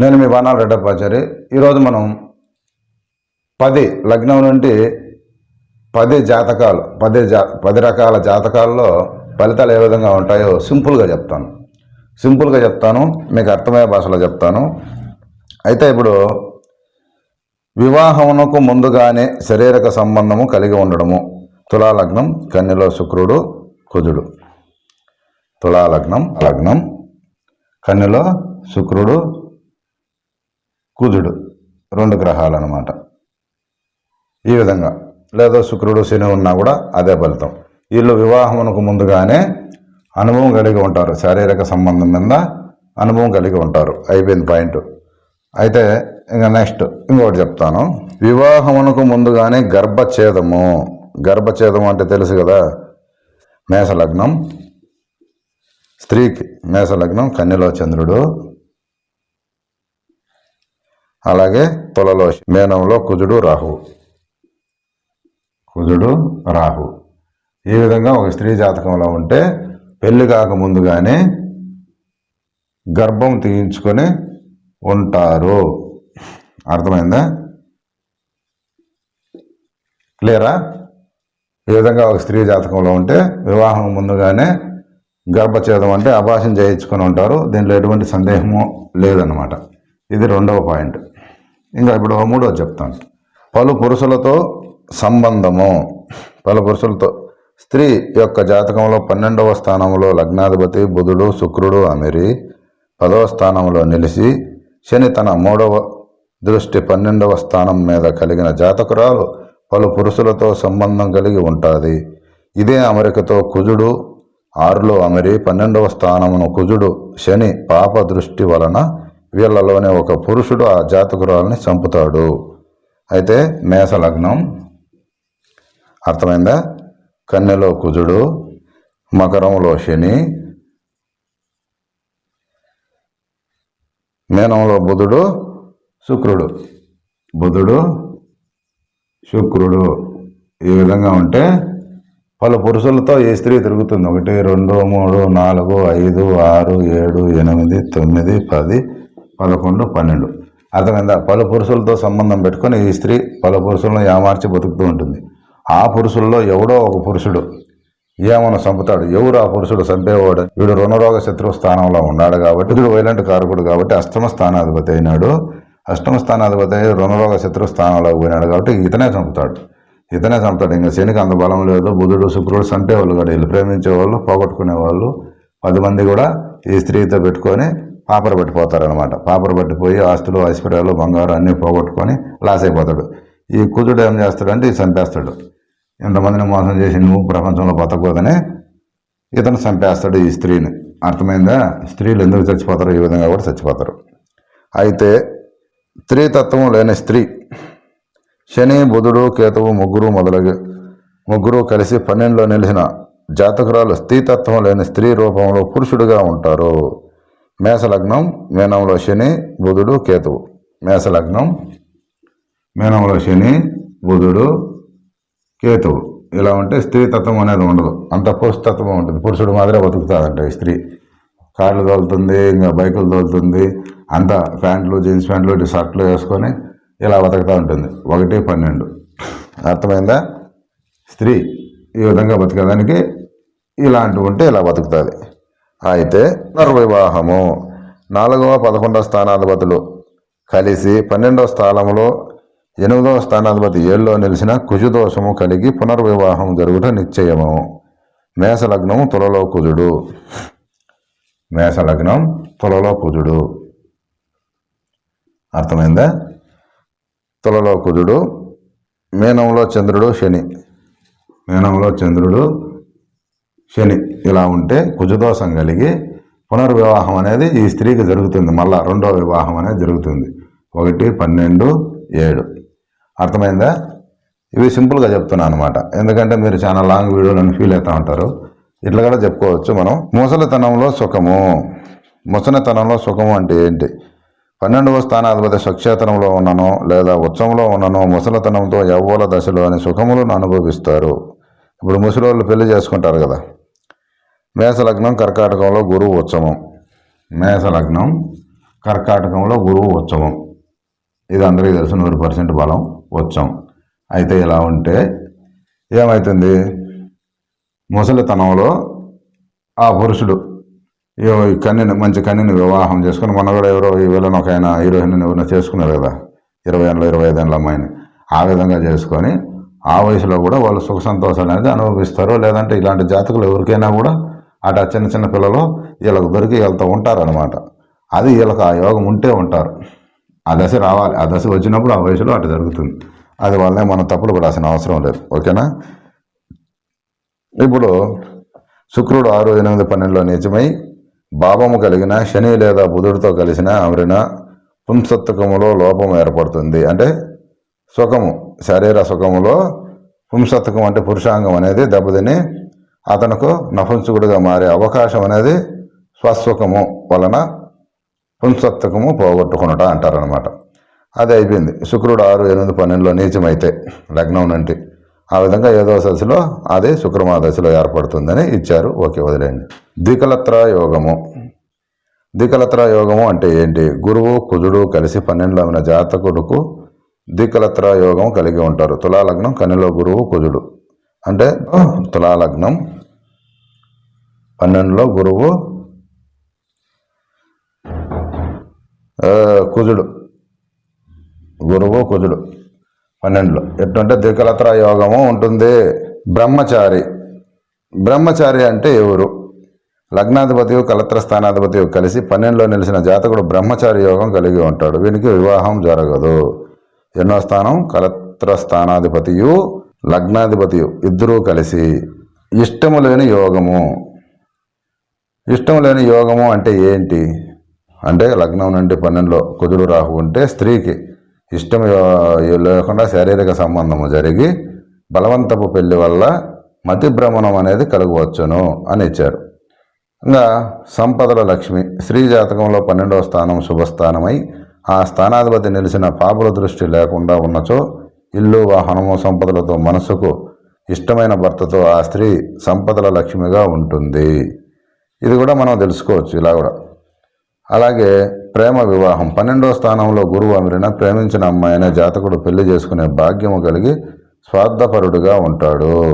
నేను మీ బాణాల రెడ్డపాచారి ఈరోజు మనం పది లగ్నం నుండి పది జాతకాలు పది జా పది రకాల జాతకాల్లో ఫలితాలు ఏ విధంగా ఉంటాయో సింపుల్గా చెప్తాను. సింపుల్గా చెప్తాను మీకు అర్థమయ్యే భాషలో చెప్తాను. అయితే ఇప్పుడు వివాహమునకు ముందుగానే శారీరక సంబంధము కలిగి ఉండడము. తులాలగ్నం కన్యలో శుక్రుడు కుజుడు. తులాలగ్నం లగ్నం కన్యలో శుక్రుడు కుజుడు. రెండు గ్రహాలు అన్నమాట ఈ విధంగా. లేదా శుక్రుడు శని ఉన్నా కూడా అదే ఫలితం. వీళ్ళు వివాహమునకు ముందుగానే అనుభవం కలిగి ఉంటారు. శారీరక సంబంధం మీద అనుభవం కలిగి ఉంటారు. అయిపోయింది పాయింట్. అయితే ఇంకా నెక్స్ట్ ఇంకోటి చెప్తాను. వివాహమునకు ముందుగానే గర్భఛేదము. గర్భఛేదం అంటే తెలుసు కదా? మేషలగ్నం. స్త్రీకి మేషలగ్నం కన్యలో చంద్రుడు. అలాగే తులలో మేనంలో కుజుడు రాహు. కుజుడు రాహు. ఈ విధంగా ఒక స్త్రీ జాతకంలో ఉంటే పెళ్ళి కాక ముందుగానే గర్భం తీయించుకొని ఉంటారు. అర్థమైందా? క్లియరా? ఈ విధంగా ఒక స్త్రీ జాతకంలో ఉంటే వివాహం ముందుగానే గర్భఛేదం అంటే అభాషణ చేయించుకొని ఉంటారు. దీంట్లో ఎటువంటి సందేహము లేదన్నమాట. ఇది రెండవ పాయింట్. ఇంకా ఇప్పుడు మూడో చెప్తాను. పలు పురుషులతో సంబంధము. పలు పురుషులతో స్త్రీ యొక్క జాతకంలో పన్నెండవ స్థానంలో లగ్నాధిపతి బుధుడు శుక్రుడు అమిరి పదవ స్థానంలో నిలిచి శని తన మూడవ దృష్టి పన్నెండవ స్థానం మీద కలిగిన జాతకురాలు పలు పురుషులతో సంబంధం కలిగి ఉంటుంది. ఇదే అమెరికతో కుజుడు ఆరులో అమరి పన్నెండవ స్థానమును కుజుడు శని పాప దృష్టి వలన వీళ్ళలోనే ఒక పురుషుడు ఆ జాతకురాలని చంపుతాడు. అయితే మేష లగ్నం అర్థమైందా? కన్నెలో కుజుడు మకరంలో శని మేనంలో బుధుడు శుక్రుడు. బుధుడు శుక్రుడు. ఈ విధంగా ఉంటే పలు పురుషులతో ఈ స్త్రీ తిరుగుతుంది. ఒకటి రెండు మూడు నాలుగు ఐదు ఆరు ఏడు ఎనిమిది తొమ్మిది పది పదకొండు పన్నెండు. అర్థమైందా పలు పురుషులతో సంబంధం పెట్టుకొని ఈ స్త్రీ పలు పురుషులను ఏమార్చి బతుకుతూ ఉంటుంది. ఆ పురుషుల్లో ఎవడో ఒక పురుషుడు ఏమన్నా చంపుతాడు? ఎవరు ఆ పురుషుడు చంపేవాడు? వీడు రుణరోగ శత్రువు స్థానంలో ఉన్నాడు కాబట్టి వీడు వైలెంట్ కారకుడు కాబట్టి అష్టమ స్థానాధిపతి అయినాడు. అష్టమ స్థానాధిపతి అయ్యి రుణరోగ శత్రు స్థానంలో పోయినాడు కాబట్టి ఇతనే చంపుతాడు. ఇతనే చంపుతాడు. ఇంకా శనికి అంత బలం లేదు. బుధుడు శుక్రుడు చంపేవాళ్ళు కూడా వీళ్ళు ప్రేమించేవాళ్ళు పోగొట్టుకునే వాళ్ళు పది మంది కూడా ఈ స్త్రీతో పెట్టుకొని పాపర పట్టిపోతారనమాట పాపర పట్టిపోయి ఆస్తులు ఐశ్వర్యాలు బంగారం అన్నీ పోగొట్టుకొని లాస్ అయిపోతాడు. ఈ కుజుడు ఏం చేస్తాడంటే ఈ చంపేస్తాడు. ఎంతమందిని మోసం చేసి నువ్వు ప్రపంచంలో బతకూడదని ఇతను చంపేస్తాడు ఈ స్త్రీని. అర్థమైందా? స్త్రీలు ఎందుకు చచ్చిపోతారు ఈ విధంగా కూడా చచ్చిపోతారు. అయితే స్త్రీతత్వం లేని స్త్రీ శని బుధుడు కేతువు ముగ్గురు మొదలగు ముగ్గురు కలిసి పన్నెండులో నిలిచిన జాతకురాలు స్త్రీతత్వం లేని స్త్రీ రూపంలో పురుషుడిగా ఉంటారు. మేషలగ్నం మీనంలో శని బుధుడు కేతువు. మేషలగ్నం మీనంలో శని బుధుడు కేతువు. ఇలా ఉంటే స్త్రీతత్వం అనేది ఉండదు. అంత పురుషతత్వం ఉంటుంది. పురుషుడు మాదిరే బతుకుతుందంట ఈ స్త్రీ. కార్లు తోలుతుంది ఇంకా బైకులు తోలుతుంది అంతా ప్యాంట్లు జీన్స్ ప్యాంట్లు షర్ట్లు వేసుకొని ఇలా బతుకుతూ ఉంటుంది. ఒకటి పన్నెండు. అర్థమైందా? స్త్రీ ఈ విధంగా బతికేదానికి ఇలాంటివి ఉంటే ఇలా బతుకుతుంది. అయితే పునర్వివాహము నాలుగవ పదకొండవ స్థానాధిపతులు కలిసి పన్నెండవ స్థానంలో ఎనిమిదవ స్థానాధిపతి ఏళ్ళలో నిలిచిన కుజుదోషము కలిగి పునర్వివాహం జరుగుట నిశ్చయము. మేషలగ్నము తులలో కుజుడు. మేషలగ్నం తులలో కుజుడు. అర్థమైందా? తులలో కుజుడు. మీనంలో చంద్రుడు శని. మీనంలో చంద్రుడు శని ఇలా ఉంటే కుజదోషం కలిగి పునర్వివాహం అనేది ఈ స్త్రీకి జరుగుతుంది. మళ్ళా రెండో వివాహం అనేది జరుగుతుంది. ఒకటి పన్నెండు ఏడు. అర్థమైందా? ఇవి సింపుల్గా చెప్తున్నాను అనమాట ఎందుకంటే మీరు చాలా లాంగ్ వీడియోలను ఫీల్ అవుతూ ఉంటారు. ఇట్లా కూడా చెప్పుకోవచ్చు మనం. ముసలితనంలో సుఖము. ముసలితనంలో సుఖము అంటే ఏంటి? పన్నెండవ స్థానాధిపతి స్వక్షేత్రంలో ఉన్ననో లేదా ఉత్సవంలో ఉన్ననో ముసలితనంతో యవ్వల దశలోని సుఖములను అనుభవిస్తారు. ఇప్పుడు ముసలి వాళ్ళు పెళ్ళి చేసుకుంటారు కదా. మేషలగ్నం కర్కాటకంలో గురువు ఉత్సవం. మేషలగ్నం కర్కాటకంలో గురువు ఉత్సవం. ఇది అందరికీ తెలుసు నూరు పర్సెంట్ బలం ఉత్సవం. అయితే ఇలా ఉంటే ఏమవుతుంది ముసలితనంలో ఆ పురుషుడు ఈ మంచి కన్యని వివాహం చేసుకుని మొన్న కూడా ఎవరో ఈ వీళ్ళని ఒక ఆయన హీరోయిన్ ఎవరైనా చేసుకున్నారు కదా ఇరవై ఏళ్ళ ఇరవై ఐదు ఏళ్ళ అమ్మాయిని. ఆ విధంగా చేసుకొని ఆ వయసులో కూడా వాళ్ళు సుఖ సంతోషాలు అనేది అనుభవిస్తారు లేదంటే ఇలాంటి జాతకులు ఎవరికైనా కూడా అట చిన్న చిన్న పిల్లలు వీళ్ళకి దొరికి వెళ్తూ ఉంటారనమాట అది వీళ్ళకి ఆ యోగం ఉంటే ఉంటారు. ఆ దశ రావాలి. ఆ దశ వచ్చినప్పుడు ఆ వయసులో అటు జరుగుతుంది. అది వల్లనే మనం తప్పులు పడాల్సిన అవసరం లేదు. ఓకేనా? ఇప్పుడు శుక్రుడు ఆరు ఎనిమిది పన్నెండులో నీచమై భావము కలిగిన శని లేదా బుధుడితో కలిసిన అమరిన పుంసత్వకములో లోపం ఏర్పడుతుంది. అంటే సుఖము శరీర సుఖములో పుంసత్వకం అంటే పురుషాంగం అనేది దెబ్బతిని అతనుకు నపుంసకుడిగా మారే అవకాశం అనేది స్వస్వకము వలన పుంసత్వకము పోగొట్టుకున్నట అంటారనమాట అది అయిపోయింది. శుక్రుడు ఆరు ఎనిమిది పన్నెండులో నీచమైతే లగ్నం నుండి. ఆ విధంగా ఏదో దశలో అది శుక్రమా దశలో ఏర్పడుతుందని ఇచ్చారు. ఓకే వదిలేయండి. ద్వికలత్ర యోగము. ద్వికలత్ర యోగము అంటే ఏంటి? గురువు కుజుడు కలిసి పన్నెండులో ఉన్న జాతకుడుకు ద్వికలత్ర యోగం కలిగి ఉంటారు. తులాలగ్నం కనిలో గురువు కుజుడు. అంటే తులాలగ్నం. పన్నెండులో గురువు కుజుడు. గురువు కుజుడు. పన్నెండులో. ఎటువంటి ద్వికలత్ర యోగము ఉంటుంది? బ్రహ్మచారి. బ్రహ్మచారి అంటే ఎవరు? లగ్నాధిపతి కలత్ర స్థానాధిపతి కలిసి పన్నెండులో నిలిచిన జాతకుడు బ్రహ్మచారి యోగం కలిగి ఉంటాడు. వీనికి వివాహం జరగదు. ఎన్నో స్థానం? కలత్ర స్థానాధిపతియు లగ్నాధిపతి ఇద్దరూ కలిసి ఇష్టము లేని యోగము. ఇష్టం లేని యోగము అంటే ఏంటి? అంటే లగ్నం నుండి పన్నెండులో కుజుడు రాహు ఉంటే స్త్రీకి ఇష్టం లేకుండా శారీరక సంబంధము జరిగి బలవంతపు పెళ్ళి వల్ల మతి భ్రమణం అనేది కలగవచ్చును అని ఇచ్చారు. ఇంకా సంపదల లక్ష్మి స్త్రీ జాతకంలో పన్నెండవ స్థానం శుభస్థానమై ఆ స్థానాధిపతి నిలిచిన పాపుల దృష్టి లేకుండా ఉన్నచో ఇల్లు వాహనము సంపదలతో మనసుకు ఇష్టమైన భర్తతో ఆ స్త్రీ సంపదల లక్ష్మిగా ఉంటుంది. ఇది కూడా మనం తెలుసుకోవచ్చు ఇలా కూడా. అలాగే ప్రేమ వివాహం. పన్నెండవ స్థానంలో గురువు అమిరిన ప్రేమించిన అమ్మాయినే జాతకుడు పెళ్ళి చేసుకునే భాగ్యము కలిగి స్వార్థపరుడుగా ఉంటాడు.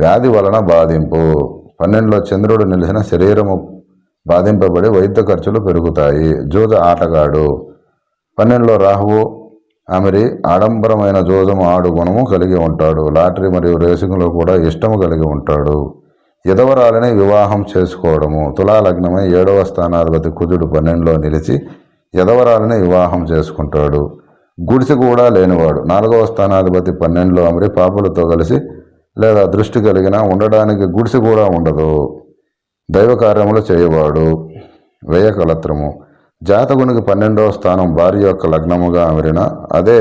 వ్యాధి వలన బాధింపు. పన్నెండులో చంద్రుడు నిలిచిన శరీరము బాధింపబడి వైద్య ఖర్చులు పెరుగుతాయి. జూజ ఆటగాడు. పన్నెండులో రాహువు ఆమెరి ఆడంబరమైన జోజము ఆడు గుణము కలిగి ఉంటాడు. లాటరీ మరియు రేసింగ్లో కూడా ఇష్టము కలిగి ఉంటాడు. యదవరాలని వివాహం చేసుకోవడము. తులాలగ్నమై ఏడవ స్థానాధిపతి కుజుడు పన్నెండులో నిలిచి యదవరాలని వివాహం చేసుకుంటాడు. గుడిసె కూడా లేనివాడు. నాలుగవ స్థానాధిపతి పన్నెండులో అమరి పాపలతో కలిసి లేదా దృష్టి కలిగిన ఉండడానికి గుడిసె కూడా ఉండదు. దైవ కార్యములు చేయవాడు. వ్యయ కలత్రము జాతకునికి పన్నెండవ స్థానం భార్య యొక్క లగ్నముగా అమరిన అదే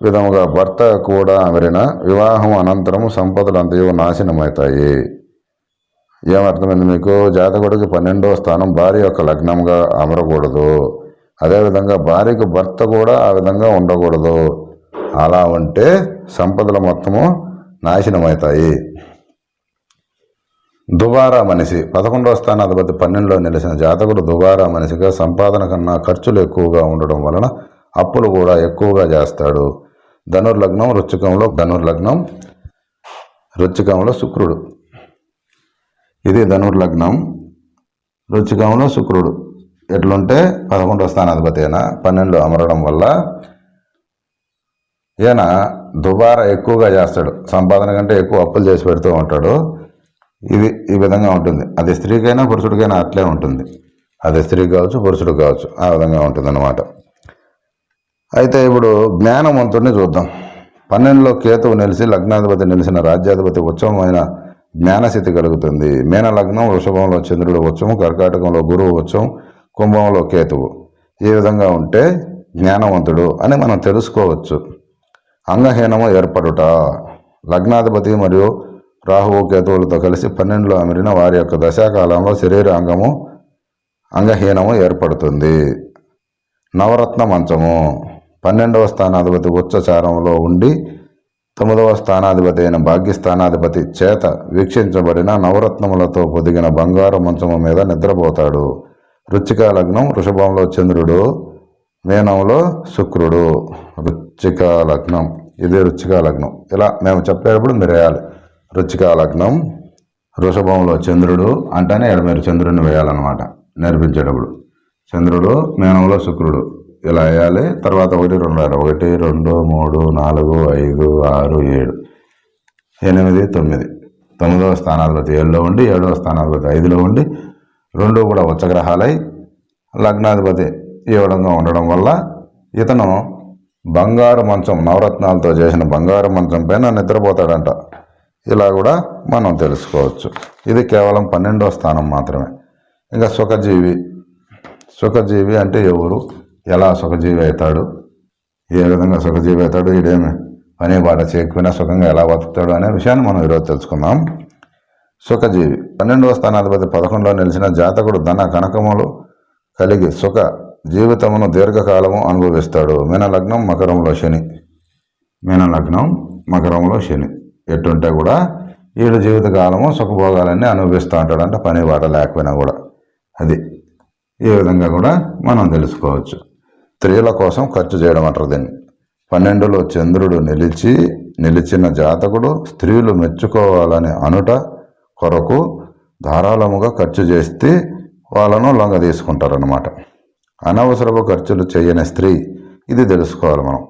విధముగా భర్త కూడా అమరిన వివాహం అనంతరం సంపదలు అంతయో నాశనమవుతాయి ఏమర్థమైంది మీకు? జాతకుడికి పన్నెండవ స్థానం భార్య యొక్క లగ్నంగా అమరకూడదు. అదేవిధంగా భార్యకు భర్త కూడా ఆ విధంగా ఉండకూడదు. అలా ఉంటే సంపదలు మొత్తము నాశనమవుతాయి దుబారా మనిషి పదకొండవ స్థానాధిపతి పన్నెండులో నిలిచిన జాతకుడు దుబారా మనిషిగా సంపాదన కన్నా ఖర్చులు ఎక్కువగా ఉండడం వలన అప్పులు కూడా ఎక్కువగా చేస్తాడు. ధనుర్లగ్నం రుచికంలో ధనుర్లగ్నం రుచికంలో శుక్రుడు. ఇది ధనుర్లగ్నం రుచికంలో శుక్రుడు. ఎట్లుంటే పదకొండవ స్థానాధిపతి అయినా పన్నెండులో అమరడం వల్ల ఈయన దుబారా ఎక్కువగా చేస్తాడు. సంపాదన కంటే ఎక్కువ అప్పులు చేసి పెడుతూ ఉంటాడు. ఇది ఈ విధంగా ఉంటుంది. అది స్త్రీకైనా పురుషుడికైనా అట్లే ఉంటుంది. అది స్త్రీ కావచ్చు పురుషుడు కావచ్చు ఆ విధంగా ఉంటుందన్నమాట. అయితే ఇప్పుడు జ్ఞానవంతుడిని చూద్దాం. పన్నెండులో కేతువు నిలిచి లగ్నాధిపతి నిలిచిన రాజ్యాధిపతి ఉత్సవమైన జ్ఞానస్థితి కలుగుతుంది. మేన లగ్నం వృషభంలో చంద్రుడు ఉత్సవం కర్కాటకంలో గురువు ఉత్సవం కుంభంలో కేతువు. ఈ విధంగా ఉంటే జ్ఞానవంతుడు అని మనం తెలుసుకోవచ్చు. అంగహీనము ఏర్పడుట. లగ్నాధిపతి మరియు రాహువు కేతువులతో కలిసి పన్నెండులో అమిరిన వారి యొక్క దశాకాలంలో శరీర అంగము అంగహీనము ఏర్పడుతుంది. నవరత్న మంచము. పన్నెండవ స్థానాధిపతి ఉచ్చచారంలో ఉండి తొమ్మిదవ స్థానాధిపతి అయిన భాగ్యస్థానాధిపతి చేత వీక్షించబడిన నవరత్నములతో పొదిగిన బంగారు మంచము మీద నిద్రపోతాడు. రుచిక లగ్నం వృషభంలో చంద్రుడు మీనంలో శుక్రుడు. రుచిక లగ్నం. ఇదే రుచిక లగ్నం. ఇలా మేము చెప్పేటప్పుడు మీరు వేయాలి రుచిక లగ్నం వృషభంలో చంద్రుడు అంటేనే ఇక్కడ మీరు చంద్రుడిని వేయాలన్నమాట నేర్పించేటప్పుడు. చంద్రుడు మేనంలో శుక్రుడు. ఇలా వేయాలి తర్వాత ఒకటి రెండు వేయాలి ఒకటి రెండు మూడు నాలుగు ఐదు ఆరు ఏడు. ఎనిమిది తొమ్మిది. తొమ్మిదవ స్థానాధిపతి ఏడులో ఉండి ఏడవ స్థానాధిపతి ఐదులో ఉండి రెండు కూడా ఉచ్చగ్రహాలై లగ్నాధిపతి ఈ విధంగా ఉండడం వల్ల ఇతను బంగారు మంచం నవరత్నాలతో చేసిన బంగారు మంచం పైన నిద్రపోతాడంట. ఇలా కూడా మనం తెలుసుకోవచ్చు. ఇది కేవలం పన్నెండవ స్థానం మాత్రమే. ఇంకా సుఖజీవి. సుఖజీవి అంటే ఎవరు? ఎలా సుఖజీవి అవుతాడు? ఏ విధంగా సుఖజీవి అవుతాడు? ఇదేమి పని బాట చేయకపోయినా సుఖంగా ఎలా బతుకుతాడు అనే విషయాన్ని మనం ఈరోజు తెలుసుకుందాం. సుఖజీవి. పన్నెండవ స్థానాధిపతి పదకొండులో నిలిచిన జాతకుడు ధన కనకములు కలిగి సుఖ జీవితమును దీర్ఘకాలము అనుభవిస్తాడు. మీన లగ్నం మకరంలో శని. మీన లగ్నం మకరంలో శని. ఎటుంటే కూడా ఈడు జీవితకాలము సుఖభోగాలన్నీ అనుభవిస్తూ ఉంటాడు. అంటే పని బాట లేకపోయినా కూడా. అది ఈ విధంగా కూడా మనం తెలుసుకోవచ్చు. స్త్రీల కోసం ఖర్చు చేయడం అంటారు దీన్ని. పన్నెండులో చంద్రుడు నిలిచి నిలిచిన జాతకుడు స్త్రీలు మెచ్చుకోవాలని అనుట కొరకు ధారాళముగా ఖర్చు చేస్తే వాళ్ళను లొంగ తీసుకుంటారనమాట అనవసరపు ఖర్చులు చేయని స్త్రీ. ఇది తెలుసుకోవాలి మనం.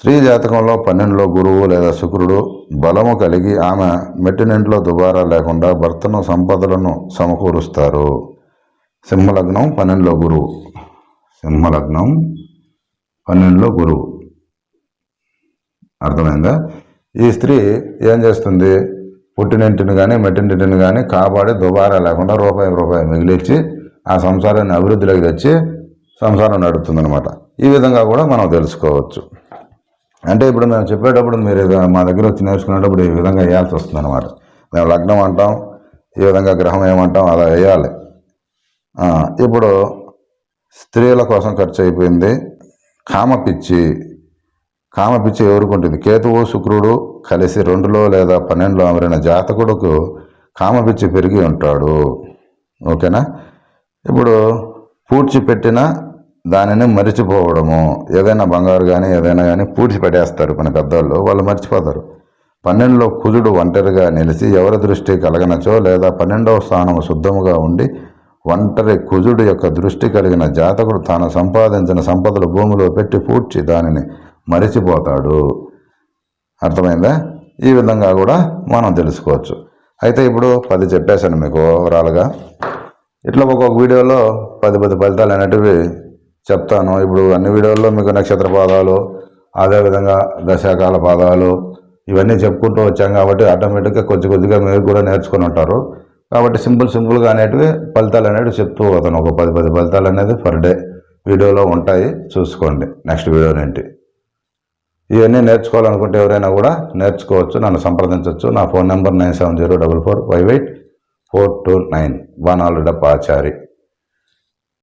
స్త్రీ జాతకంలో పన్నెండులో గురువు లేదా శుక్రుడు బలము కలిగి ఆమె మెట్టినింట్లో దుబారా లేకుండా భర్తను సంపదలను సమకూరుస్తారు. సింహలగ్నం పన్నెండులో గురువు. సింహలగ్నం పన్నెండులో గురువు. అర్థమైందా? ఈ స్త్రీ ఏం చేస్తుంది? పుట్టినింటిని కానీ మెట్టినింటిని కానీ కాపాడి దుబారా లేకుండా రూపాయి రూపాయి మిగిలిచ్చి ఆ సంసారాన్ని అభివృద్ధిలోకి తెచ్చి సంసారం నడుపుతుందనమాట ఈ విధంగా కూడా మనం తెలుసుకోవచ్చు. అంటే ఇప్పుడు మేము చెప్పేటప్పుడు మీరు మా దగ్గర వచ్చి నేర్చుకునేటప్పుడు ఈ విధంగా వేయాల్సి వస్తుంది అనమాట మేము లగ్నం అంటాం ఈ విధంగా గ్రహం ఏమంటాం అలా వేయాలి. ఇప్పుడు స్త్రీల కోసం ఖర్చు అయిపోయింది కామ పిచ్చి. కామ పిచ్చి ఎవరికి ఉంటుంది కేతువు శుక్రుడు కలిసి రెండులో లేదా పన్నెండులో అమరిన జాతకుడుకు కామ పిచ్చి పెరిగి ఉంటాడు. ఓకేనా? ఇప్పుడు పూడ్చిపెట్టిన దానిని మరిచిపోవడము. ఏదైనా బంగారు కానీ ఏదైనా కానీ పూడ్చి పెట్టేస్తారు కొన్ని పెద్దవాళ్ళు వాళ్ళు మర్చిపోతారు. పన్నెండులో కుజుడు ఒంటరిగా నిలిచి ఎవరి దృష్టి కలగనచో లేదా పన్నెండవ స్థానము శుద్ధముగా ఉండి ఒంటరి కుజుడు యొక్క దృష్టి కలిగిన జాతకుడు తాను సంపాదించిన సంపదలు భూమిలో పెట్టి పూడ్చి దానిని మరిచిపోతాడు. అర్థమైందా? ఈ విధంగా కూడా మనం తెలుసుకోవచ్చు. అయితే ఇప్పుడు పది చెప్పేశాను మీకు ఓవరాల్గా. ఇట్లా ఒక్కొక్క వీడియోలో పది పది ఫలితాలు అనేటివి చెప్తాను. ఇప్పుడు అన్ని వీడియోల్లో మీకు నక్షత్ర పాదాలు అదేవిధంగా దశాకాల పాదాలు ఇవన్నీ చెప్పుకుంటూ వచ్చాం కాబట్టి ఆటోమేటిక్గా కొద్ది కొద్దిగా మీరు కూడా నేర్చుకుని ఉంటారు. కాబట్టి సింపుల్ సింపుల్గా అనేటివి ఫలితాలు అనేవి చెప్తూ అతను ఒక పది పది ఫలితాలు అనేది పర్ డే వీడియోలో ఉంటాయి. చూసుకోండి. నెక్స్ట్ వీడియో ఏంటి? ఇవన్నీ నేర్చుకోవాలనుకుంటే ఎవరైనా కూడా నేర్చుకోవచ్చు నన్ను సంప్రదించవచ్చు. నా phone number nine seven zero double four five eight four two nine. One ఆల్ ఆచారి